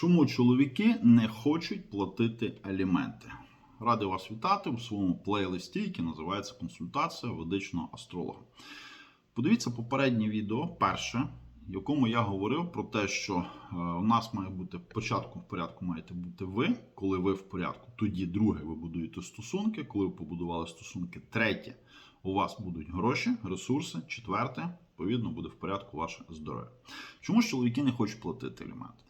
Чому чоловіки не хочуть платити аліменти? Радий вас вітати у своєму плейлисті, який називається Консультація ведичного астролога. Подивіться попереднє відео, перше, в якому я говорив про те, що е, у нас має бути початку в порядку маєте бути ви, коли ви в порядку. Тоді друге, ви будуєте стосунки. Коли ви побудували стосунки, третє, у вас будуть гроші, ресурси. Четверте, відповідно, буде в порядку ваше здоров'я. Чому ж чоловіки не хочуть платити аліменти?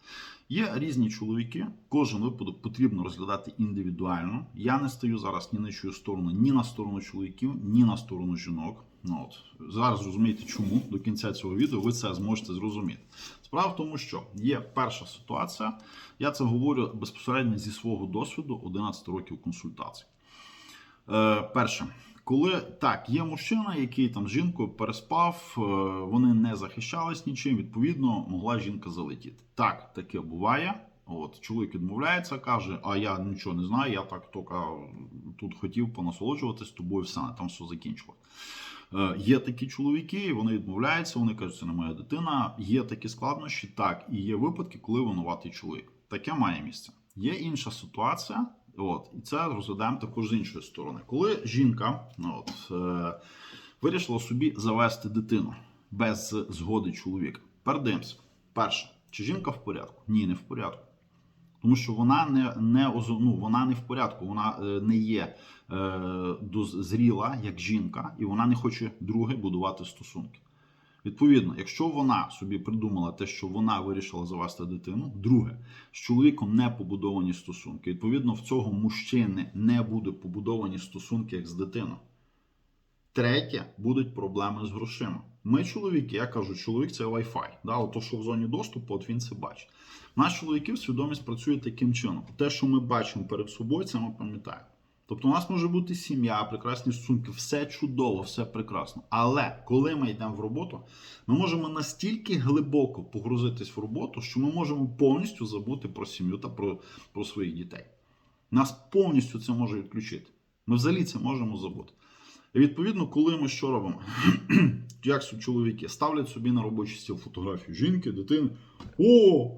Є різні чоловіки, кожен випадок потрібно розглядати індивідуально. Я не стою зараз ні на чию сторону, ні на сторону чоловіків, ні на сторону жінок. Ну от зараз зрозумієте, чому до кінця цього відео ви це зможете зрозуміти. Справа в тому, що є перша ситуація. Я це говорю безпосередньо зі свого досвіду 11 років консультацій. Е, перше, коли так, є мужчина, який там з жінкою переспав, е, вони не захищались нічим, відповідно, могла жінка залетіти. Так, таке буває. От, чоловік відмовляється, каже: А я нічого не знаю, я так тільки тут хотів понасолоджуватись тобою, все, там все закінчилось. Е, Є такі чоловіки, вони відмовляються, вони кажуть, це не моя дитина. Є такі складнощі, так, і є випадки, коли винуватий чоловік. Таке має місце. Є інша ситуація, от, і це розглядаємо також з іншої сторони. Коли жінка ну, от, е, вирішила собі завести дитину без згоди чоловіка. Передивимося. Перше, чи жінка в порядку? Ні, не в порядку. Тому що вона не, не, ну, вона не в порядку, вона е, не є е, доз- зріла як жінка, і вона не хоче друге будувати стосунки. Відповідно, якщо вона собі придумала те, що вона вирішила завести дитину, друге, з чоловіком не побудовані стосунки. Відповідно, в цього мужчини не будуть побудовані стосунки як з дитиною. Третє, будуть проблеми з грошима. Ми, чоловіки, я кажу, чоловік це Wi-Fi. Да? От то, що в зоні доступу, от він це бачить. Наш чоловіків свідомість працює таким чином. Те, що ми бачимо перед собою, це ми пам'ятаємо. Тобто, у нас може бути сім'я, прекрасні стосунки, все чудово, все прекрасно. Але коли ми йдемо в роботу, ми можемо настільки глибоко погрузитись в роботу, що ми можемо повністю забути про сім'ю та про, про своїх дітей. Нас повністю це може відключити. Ми взагалі це можемо забути. І відповідно, коли ми що робимо? Як чоловіки ставлять собі на робочий стіл фотографію жінки, дитини. О!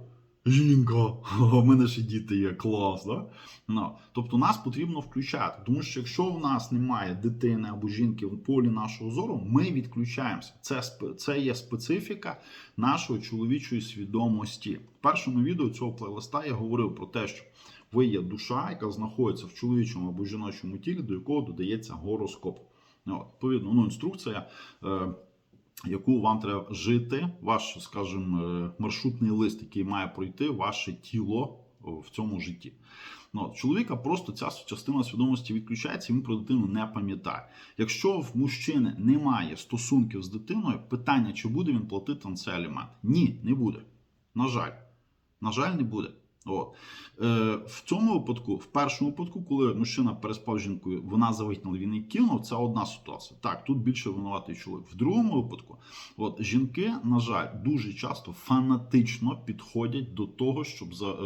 Жінка! У мене ще діти є, клас, да? Ну, тобто нас потрібно включати, тому що якщо в нас немає дитини або жінки в полі нашого зору, ми відключаємося. Це, це є специфіка нашої чоловічої свідомості. В першому відео цього плейлиста я говорив про те, що ви є душа, яка знаходиться в чоловічому або жіночому тілі, до якого додається гороскоп. Ну, от, відповідно, ну, інструкція. Е, яку вам треба жити, ваш, скажімо, е, маршрутний лист, який має пройти ваше тіло в цьому житті. Ну, чоловіка просто ця частина свідомості відключається, він про дитину не пам'ятає. Якщо в мужчини немає стосунків з дитиною, питання, чи буде він платити на це алімент? Ні, не буде. На жаль. На жаль, не буде. От. Е, в цьому випадку, в першому випадку, коли мужчина переспав жінкою, вона завагітніла, він її кинув, це одна ситуація. Так, тут більше винуватий чоловік. В другому випадку, от жінки, на жаль, дуже часто фанатично підходять до того, щоб за, е,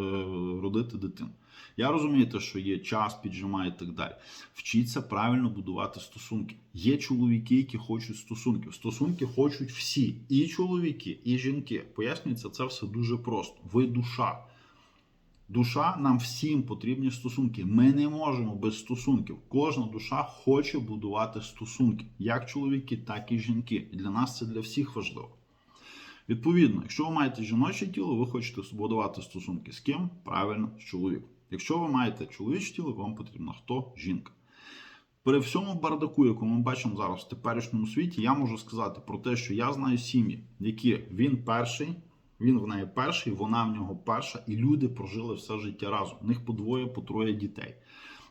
родити дитину. Я розумію, те, що є час, піджимає і так далі. Вчіться правильно будувати стосунки. Є чоловіки, які хочуть стосунків. Стосунки хочуть всі, і чоловіки, і жінки. Пояснюється, це все дуже просто. Ви душа. Душа нам всім потрібні стосунки. Ми не можемо без стосунків. Кожна душа хоче будувати стосунки, як чоловіки, так і жінки. І для нас це для всіх важливо. Відповідно, якщо ви маєте жіноче тіло, ви хочете будувати стосунки з ким? Правильно, з чоловіком. Якщо ви маєте чоловіче тіло, вам потрібно хто? Жінка. При всьому бардаку, яку ми бачимо зараз в теперішньому світі, я можу сказати про те, що я знаю сім'ї, які він перший, він в неї перший, вона в нього перша, і люди прожили все життя разом. У них по двоє, по троє дітей.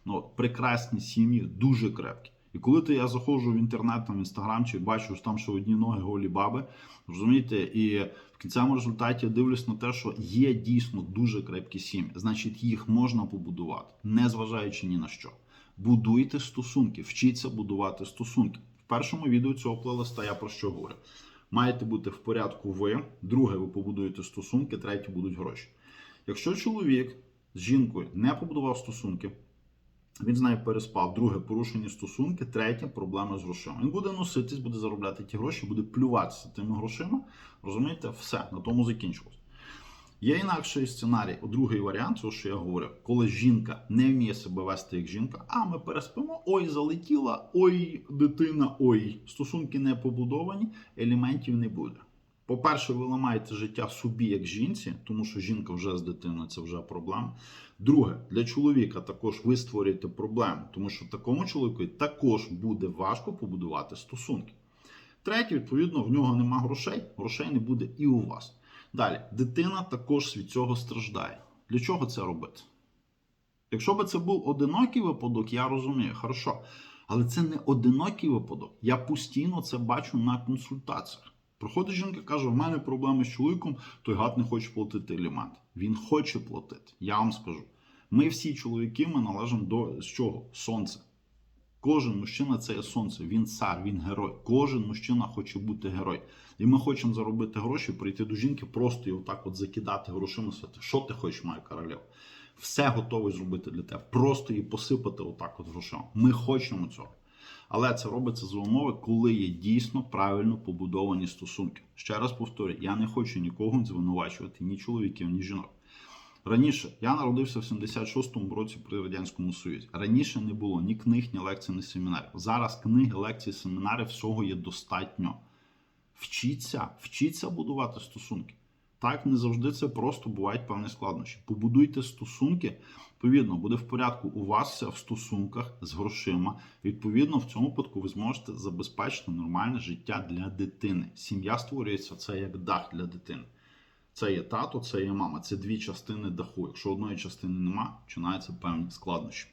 Ну, от, прекрасні сім'ї, дуже крепкі. І коли то я заходжу в інтернет, там, в інстаграм, чи бачу що там, що одні ноги голі баби, розумієте, і в кінцевому результаті я дивлюсь на те, що є дійсно дуже крепкі сім'ї. Значить, їх можна побудувати, не зважаючи ні на що. Будуйте стосунки, вчіться будувати стосунки. В першому відео цього плейлиста я про що говорю. Маєте бути в порядку ви, друге, ви побудуєте стосунки, третє будуть гроші. Якщо чоловік з жінкою не побудував стосунки, він з нею переспав, друге порушені стосунки, третє проблеми з грошима. Він буде носитись, буде заробляти ті гроші, буде плюватися тими грошима. Розумієте, все на тому закінчилось. Є інакший сценарій, другий варіант, це що я говорив, коли жінка не вміє себе вести як жінка, а ми переспимо, ой, залетіла, ой, дитина, ой, стосунки не побудовані, елементів не буде. По-перше, ви ламаєте життя собі як жінці, тому що жінка вже з дитиною це вже проблема. Друге, для чоловіка також ви створюєте проблему, тому що такому чоловіку також буде важко побудувати стосунки. Третє, відповідно, в нього нема грошей, грошей не буде і у вас. Далі, дитина також від цього страждає. Для чого це робити? Якщо би це був одинокий випадок, я розумію, хорошо. Але це не одинокий випадок. Я постійно це бачу на консультаціях. Приходить жінка, каже: в мене проблеми з чоловіком, той гад не хоче платити аліменти. Він хоче платити. Я вам скажу. Ми всі чоловіки ми належимо до з чого? Сонця. Кожен мужчина це є сонце, він цар, він герой. Кожен мужчина хоче бути герой. І ми хочемо заробити гроші, прийти до жінки, просто і отак от закидати грошима, сказати, що ти хочеш, моя королева? Все готовий зробити для тебе. Просто її посипати отак от грошима. Ми хочемо цього. Але це робиться за умови, коли є дійсно правильно побудовані стосунки. Ще раз повторюю, я не хочу нікого звинувачувати, ні чоловіків, ні жінок. Раніше я народився в 76-му році при радянському союзі. Раніше не було ні книг, ні лекцій, ні семінарів. Зараз книги, лекції, семінари всього є достатньо. Вчіться, вчіться будувати стосунки. Так, не завжди це просто бувають певні складнощі. Побудуйте стосунки. Відповідно, буде в порядку у вас в стосунках з грошима. Відповідно, в цьому випадку ви зможете забезпечити нормальне життя для дитини. Сім'я створюється це як дах для дитини. Це є тато, це є мама. Це дві частини даху. Якщо одної частини нема, починаються певні складнощі.